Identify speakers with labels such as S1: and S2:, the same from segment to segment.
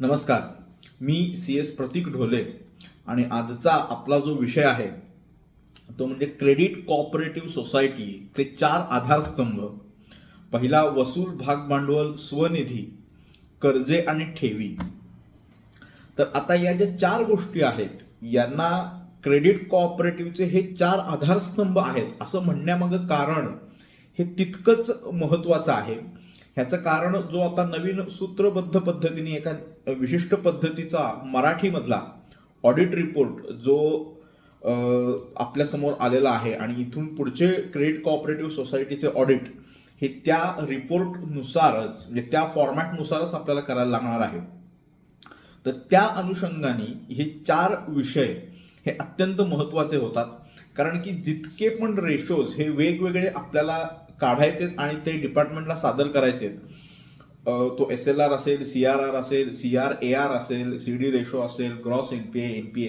S1: नमस्कार. मी C S Prateek Dhole आणि आजचा आपला जो विषय आहे तो म्हणजे क्रेडिट कॉपरेटिव्ह सोसायटीचे चार आधारस्तंभ. पहिला वसूल भाग भांडवल स्वनिधी कर्जे आणि ठेवी. तर आता या ज्या चार गोष्टी आहेत यांना क्रेडिट कॉपरेटिव्हचे हे चार आधारस्तंभ आहेत असं म्हणण्यामागं कारण हे तितकंच महत्त्वाचं आहे. ह्याचं कारण जो आता नवीन सूत्रबद्ध पद्धतीने एका विशिष्ट पद्धतीचा मराठीमधला ऑडिट रिपोर्ट जो आपल्यासमोर आलेला आहे आणि इथून पुढचे क्रेडिट कॉपरेटिव्ह सोसायटीचे ऑडिट हे त्या रिपोर्टनुसारच म्हणजे त्या फॉर्मॅटनुसारच आपल्याला करायला लागणार आहे. तर त्या अनुषंगाने हे चार विषय हे अत्यंत महत्त्वाचे होतात. कारण की जितके पण रेशोज हे वेगवेगळे आपल्याला काढायचे आणि ते डिपार्टमेंटला सादर करायचे. तो एस एल आर असेल सी आर आर असेल सी आर ए आर असेल सी डी रेशो असेल cross N P A N P A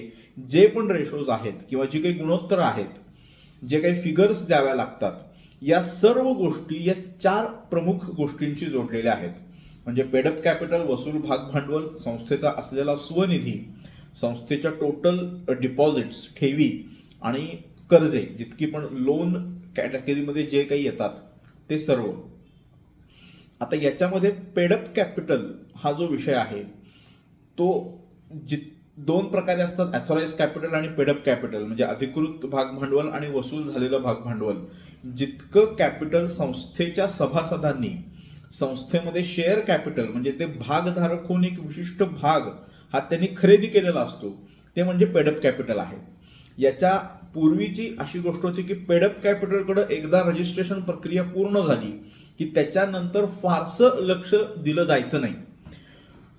S1: जे पण रेशोज आहेत किंवा जी काही गुणोत्तर आहेत जे काही फिगर्स द्याव्या लागतात या सर्व गोष्टी या चार प्रमुख गोष्टींशी जोडलेल्या आहेत. म्हणजे पेडअप कॅपिटल वसूल भाग भांडवल संस्थेचा असलेला स्वनिधी संस्थेच्या टोटल डिपॉझिट्स ठेवी आणि कर्जे जितकी पण लोन कॅटेगरीमध्ये जे काही येतात ते सर्व. आता याच्यामध्ये पेडअप कॅपिटल हा जो विषय आहे तो जि दोन प्रकारे असतात अथॉराइज कॅपिटल आणि पेडअप कॅपिटल म्हणजे अधिकृत भाग भांडवल आणि वसूल झालेलं भाग भांडवल जितकं कॅपिटल संस्थेच्या सभासदांनी संस्थेमध्ये शेअर कॅपिटल म्हणजे ते भागधारक होऊन एक विशिष्ट भाग हा त्यांनी खरेदी केलेला असतो ते म्हणजे पेडअप कॅपिटल आहे. याच्या पूर्वीची अशी गोष्ट होती की पेडअप कॅपिटलकडे एकदा रजिस्ट्रेशन प्रक्रिया पूर्ण झाली की त्याच्यानंतर फारसं लक्ष दिलं जायचं नाही.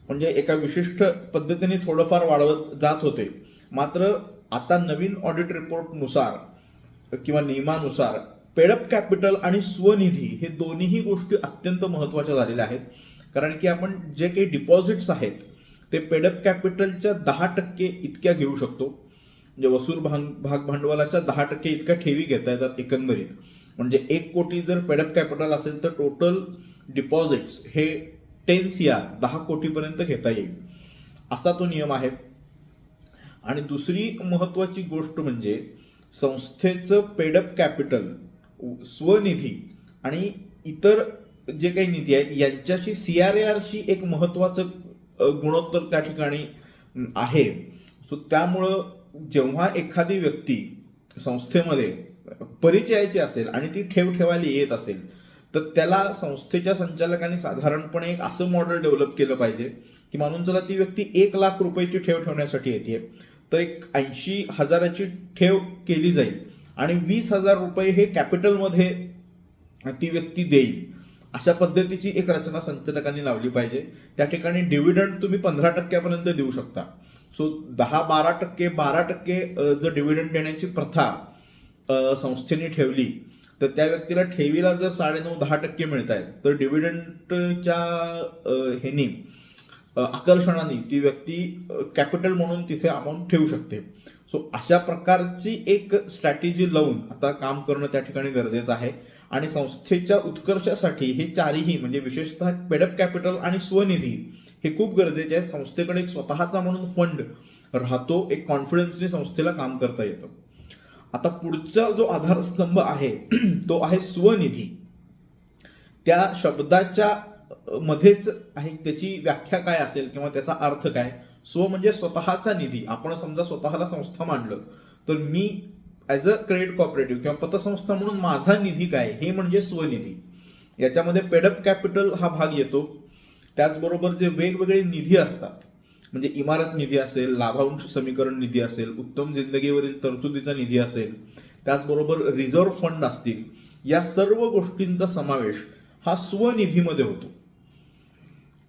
S1: म्हणजे एका विशिष्ट पद्धतीने थोडंफार वाढवत जात होते. मात्र आता नवीन ऑडिट रिपोर्टनुसार किंवा नियमानुसार पेडअप कॅपिटल आणि स्वनिधी हे दोन्हीही गोष्टी अत्यंत महत्त्वाच्या झालेल्या आहेत. कारण की आपण जे काही डिपॉझिट्स आहेत ते पेडअप कॅपिटलच्या दहा टक्के इतक्या घेऊ शकतो. म्हणजे वसूल भांग भाग भांडवलाच्या दहा टक्के इतक्या ठेवी घेता येतात एकंदरीत. म्हणजे एक कोटी जर पेडअप कॅपिटल असेल तर टोटल डिपॉझिट्स हे टेन सी आर दहा कोटीपर्यंत घेता येईल. असा तो नियम आहे. आणि दुसरी महत्त्वाची गोष्ट म्हणजे संस्थेचं पेडअप कॅपिटल स्वनिधी आणि इतर जे काही निधी आहेत यांच्याशी सी आर ए आरशी एक महत्त्वाचं गुणोत्तर त्या ठिकाणी आहे. सो त्यामुळं जेव्हा एखादी व्यक्ती संस्थेमध्ये परिचयाची असेल आणि ती ठेव ठेवायला येत असेल तर त्याला संस्थेच्या संचालकांनी साधारणपणे एक असं मॉडेल डेव्हलप केलं पाहिजे की मानून चला ती व्यक्ती एक लाख रुपयाची ठेव ठेवण्यासाठी येते. तर एक ऐंशी हजाराची ठेव केली जाईल आणि वीस हजार रुपये हे कॅपिटलमध्ये ती व्यक्ती देईल. अशा पद्धतीची एक रचना संचालकांनी लावली पाहिजे. त्या ठिकाणी डिव्हिडंड तुम्ही पंधरा टक्क्यापर्यंत देऊ शकता. सो दहा बारा टक्के बारा टक्के जर डिव्हिडंड देण्याची प्रथा संस्थेने ठेवली तर त्या व्यक्तीला ठेवीला जर साडेनऊ दहा टक्के मिळत आहेत तर डिव्हिडंडच्या ह्यानी आकर्षणाने ती व्यक्ती कॅपिटल म्हणून तिथे अमाऊंट ठेवू शकते. सो अशा प्रकारची एक स्ट्रॅटेजी लावून आता काम करणं त्या ठिकाणी गरजेचं आहे. आणि संस्थेच्या उत्कर्षासाठी हे चारही म्हणजे विशेषतः पेडअप कॅपिटल आणि स्वनिधी हे खूप गरजेचे आहेत. संस्थेकडे एक स्वतःचा म्हणून फंड राहतो एक कॉन्फिडन्सने संस्थेला काम करता येतं. आता पुढचा जो आधारस्तंभ आहे तो आहे स्वनिधी. त्या शब्दाच्या मध्येच आहे त्याची व्याख्या काय असेल किंवा त्याचा अर्थ काय? स्व म्हणजे स्वतःचा निधी. आपण समजा स्वतःला संस्था मांडलं तर मी ॲज अ क्रेडिट कॉपरेटिव्ह किंवा पतसंस्था म्हणून माझा निधी काय हे म्हणजे स्वनिधी. याच्यामध्ये पेडअप कॅपिटल हा भाग येतो. त्याचबरोबर जे वेगवेगळे निधी असतात म्हणजे इमारत निधी असेल लाभांश समीकरण निधी असेल उत्तम जिंदगीवरील तरतुदीचा निधी असेल त्याचबरोबर रिझर्व्ह फंड असतील या सर्व गोष्टींचा समावेश हा स्वनिधीमध्ये होतो.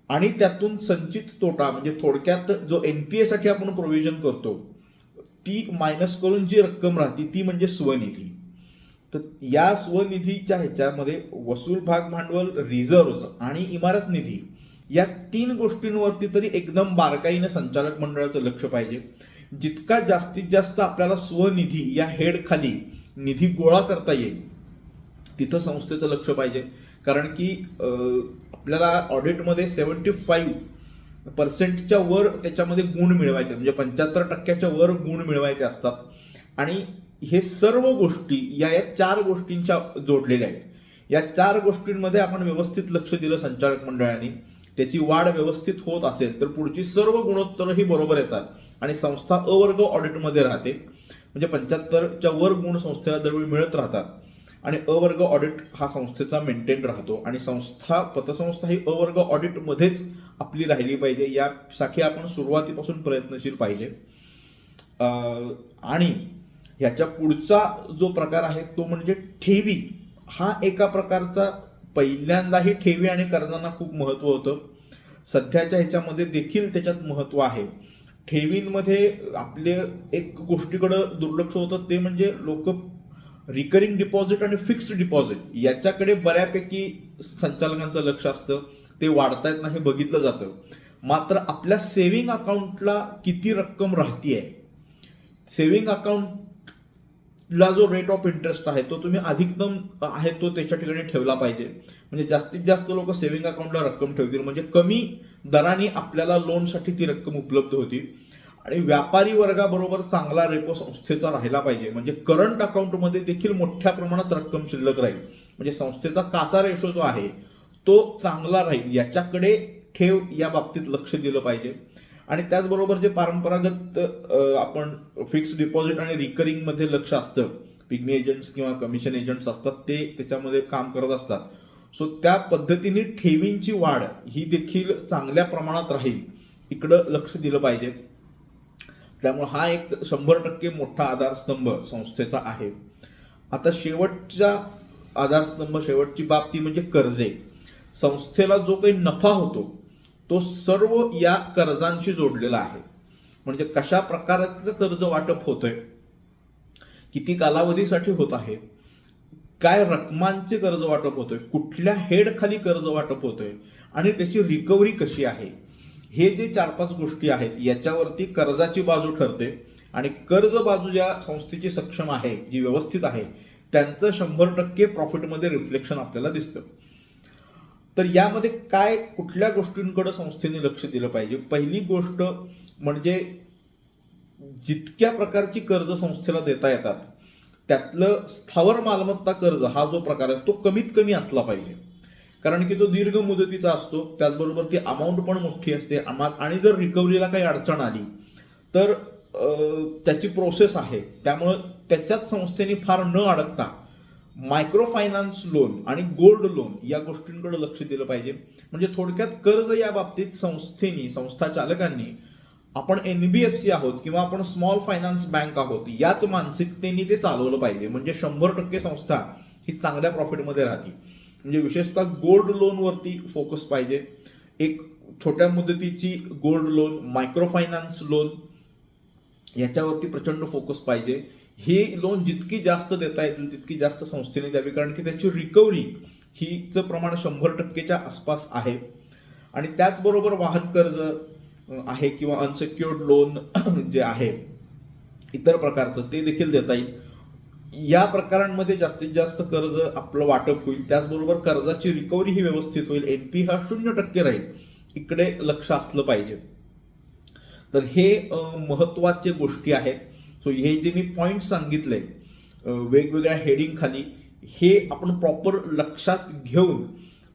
S1: आणि त्यातून संचित तोटा म्हणजे थोडक्यात जो एन पी एसाठी आपण प्रोव्हिजन करतो ती मायनस करून जी रक्कम राहते ती म्हणजे स्वनिधी. तर या स्वनिधीच्या ह्याच्यामध्ये वसूल भाग भांडवल रिझर्व्ह आणि इमारत निधी या तीन गोष्टींवरती तरी एकदम बारकाईने संचालक मंडळाचं लक्ष पाहिजे. जितका जास्तीत जास्त आपल्याला स्वनिधी या हेड खाली निधी गोळा करता येईल तिथं संस्थेचं लक्ष पाहिजे. कारण की आपल्याला ऑडिटमध्ये सेवन्टी फाईव्ह पर्सेंटच्या वर त्याच्यामध्ये गुण मिळवायचे म्हणजे पंच्याहत्तर टक्क्याच्या वर गुण मिळवायचे असतात. आणि हे सर्व गोष्टी या या चार गोष्टींच्या जोडलेल्या आहेत. या चार गोष्टींमध्ये आपण व्यवस्थित लक्ष दिलं संचालक मंडळाने. त्याची वाढ व्यवस्थित होत असेल तर पुढची सर्व गुणोत्तरही बरोबर येतात आणि संस्था अवर्ग ऑडिटमध्ये राहते. म्हणजे पंच्याहत्तरच्या वर गुण संस्थेला दरवेळी मिळत राहतात. आणि अवर्ग ऑडिट हा संस्थेचा मेंटेन राहतो. आणि संस्था पतसंस्था ही अवर्ग ऑडिटमध्येच आपली राहिली पाहिजे. यासाठी आपण सुरुवातीपासून प्रयत्नशील पाहिजे. आणि ह्याच्या पुढचा जो प्रकार आहे तो म्हणजे ठेवी. हा एका प्रकारचा पहिल्यांदाही ठेवी आणि कर्जांना खूप महत्त्व होतं. सध्याच्या ह्याच्यामध्ये देखील त्याच्यात महत्त्व आहे. ठेवींमध्ये आपले एक गोष्टीकडं दुर्लक्ष होतं ते म्हणजे लोक रिकरिंग डिपॉझिट आणि फिक्स्ड डिपॉझिट याच्याकडे बऱ्यापैकी संचालकांचं लक्ष असतं. ते वाढतायत नाही बघितलं जातं. मात्र आपल्या सेव्हिंग अकाउंटला किती रक्कम राहतीये? सेव्हिंग अकाउंटला जो रेट ऑफ इंटरेस्ट आहे तो तुम्ही अधिकतम आहे तो त्याच्या ठिकाणी ठेवला पाहिजे. म्हणजे जास्तीत जास्त लोक सेव्हिंग अकाउंटला रक्कम ठेवतील. म्हणजे कमी दराने आपल्याला लोनसाठी ती रक्कम उपलब्ध होती आणि व्यापारी वर्गाबरोबर चांगला रेपो संस्थेचा राहिला पाहिजे. म्हणजे करंट अकाउंटमध्ये देखील मोठ्या प्रमाणात रक्कम शिल्लक राहील. म्हणजे संस्थेचा कासा रेशो जो आहे तो चांगला राहील. याच्याकडे ठेव या बाबतीत लक्ष दिलं पाहिजे. आणि त्याचबरोबर जे परंपरागत आपण फिक्स्ड डिपॉझिट आणि रिकरिंगमध्ये लक्ष असतं पिग्मी एजंट्स किंवा कमिशन एजंट्स असतात ते त्याच्यामध्ये काम करत असतात. सो त्या पद्धतीने ठेवींची वाढ ही देखील चांगल्या प्रमाणात राहील. इकडं लक्ष दिलं पाहिजे. त्यामुळे हा एक शंभर टक्के मोठा आधारस्तंभ संस्थेचा आहे. आता शेवटचा आधारस्तंभ शेवटची बाब ती म्हणजे कर्जे. संस्थेला जो काही नफा होतो तो सर्व या कर्जांशी जोडलेला आहे. म्हणजे कशा प्रकारचं कर्ज वाटप होतंय किती कालावधीसाठी होत आहे काय रकमांचे कर्ज वाटप होतोय कुठल्या हेडखाली कर्ज वाटप होतोय आणि त्याची रिकव्हरी कशी आहे हे जे चार पाच गोष्टी आहेत याच्यावरती कर्जाची बाजू ठरते आणि कर्ज बाजू ज्या संस्थेची सक्षम आहे जी व्यवस्थित आहे त्यांचं शंभर टक्के प्रॉफिटमध्ये रिफ्लेक्शन आपल्याला दिसतं. तर यामध्ये काय कुठल्या गोष्टींकडे संस्थेने लक्ष दिलं पाहिजे? पहिली गोष्ट म्हणजे जितक्या प्रकारची कर्ज संस्थेला देता येतात त्यातलं स्थावर मालमत्ता कर्ज हा जो प्रकार आहे तो कमीत कमी असला पाहिजे. कारण की तो दीर्घ मुदतीचा असतो. त्याचबरोबर ती अमाऊंट पण मोठी असते. आणि जर रिकव्हरीला काही अडचण आली तर त्याची प्रोसेस आहे. त्यामुळं त्याच्यात संस्थेने फार न अडकता मायक्रो फायनान्स लोन आणि गोल्ड लोन या गोष्टींकडे लक्ष दिलं पाहिजे. म्हणजे थोडक्यात कर्ज या बाबतीत संस्थेनी संस्था चालकांनी आपण एनबीएफसी आहोत किंवा आपण स्मॉल फायनान्स बँक आहोत याच मानसिकतेने ते चालवलं पाहिजे. म्हणजे शंभर टक्के संस्था ही चांगल्या प्रॉफिटमध्ये राहते. म्हणजे विशेषतः गोल्ड लोनवरती फोकस पाहिजे. एक छोट्या मुदतीची gold loan micro finance loan याच्यावरती प्रचंड फोकस पाहिजे. हे लोन जितकी जास्त देता येतील तितकी जास्त संस्थेने द्यावी कारण की त्याची रिकव्हरी हीचं प्रमाण शंभर टक्केच्या आसपास आहे. आणि त्याचबरोबर वाहन कर्ज आहे किंवा अनसेक्युअर्ड लोन जे आहे इतर प्रकारचं ते देखील देता येईल. या प्रकारांमध्ये जास्तीत जास्त कर्ज आपलं वाटप होईल. त्याचबरोबर कर्जाची रिकव्हरी ही व्यवस्थित होईल. एनपी हा शून्य टक्के राहील. इकडे लक्ष असलं पाहिजे. तर हे महत्त्वाचे गोष्टी आहेत. सो हे जे मी पॉइंट सांगितले वेगवेगळ्या हेडिंग खाली हे आपण प्रॉपर लक्षात घेऊन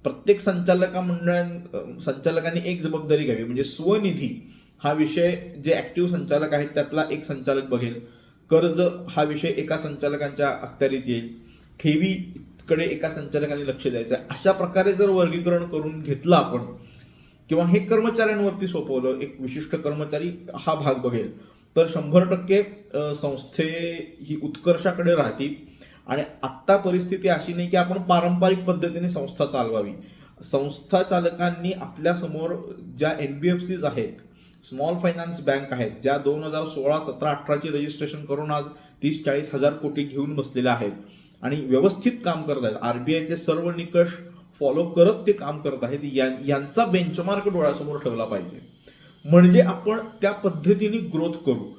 S1: प्रत्येक संचालका मंडळां संचालकांनी एक जबाबदारी घ्यावी. म्हणजे स्वनिधी हा विषय जे ऍक्टिव्ह संचालक आहेत त्यातला एक संचालक बघेल. कर्ज हा विषय एका संचालकांच्या अखत्यारीत येईल. ठेवीकडे एका संचालकाने लक्ष द्यायचं आहे अशा प्रकारे जर वर्गीकरण करून घेतलं आपण किंवा हे कर्मचाऱ्यांवरती सोपवलं एक विशिष्ट कर्मचारी हा भाग बघेल तर शंभर टक्के संस्थे ही उत्कर्षाकडे राहतील. आणि आत्ता परिस्थिती अशी नाही की आपण पारंपरिक पद्धतीने संस्था चालवावी. संस्था चालकांनी आपल्यासमोर ज्या एन बी एफ सीज आहेत स्मॉल फायनान्स बँक आहेत ज्या दोन हजार सोळा सतरा अठराची रजिस्ट्रेशन करून आज तीस चाळीस हजार कोटी घेऊन बसलेल्या आहेत. आणि व्यवस्थित काम करत आहेत. आरबीआयचे सर्व निकष फॉलो करत ते काम करत आहेत. या- यांचा बेंचमार्क डोळ्यासमोर ठेवला पाहिजे. म्हणजे आपण त्या पद्धतीने ग्रोथ करू.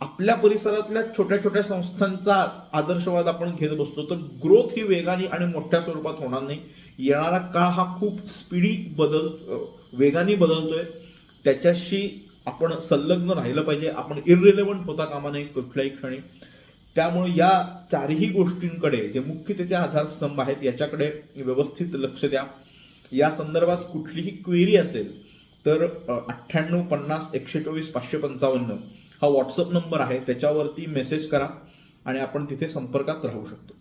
S1: आपल्या परिसरातल्या छोट्या छोट्या संस्थांचा आदर्शवाद आपण घेत बसतो तर ग्रोथ ही वेगाने आणि मोठ्या स्वरूपात होणार नाही. येणारा काळ हा खूप स्पीडी बदल वेगाने बदलतोय. त्याच्याशी आपण संलग्न राहिलं पाहिजे आपण इररिलेवंट होता कामा नये कुठल्याही क्षणी. त्यामुळे या चारही गोष्टींकडे जे मुख्य त्याचे आधारस्तंभ आहेत याच्याकडे व्यवस्थित लक्ष द्या. या संदर्भात कुठलीही क्वेरी असेल तर अठ्ठ्याण्णव पन्नास एकशे चोवीस पाचशे पंचावन्न हा व्हॉट्सअप नंबर आहे त्याच्यावरती मेसेज करा आणि आपण तिथे संपर्कात राहू शकतो.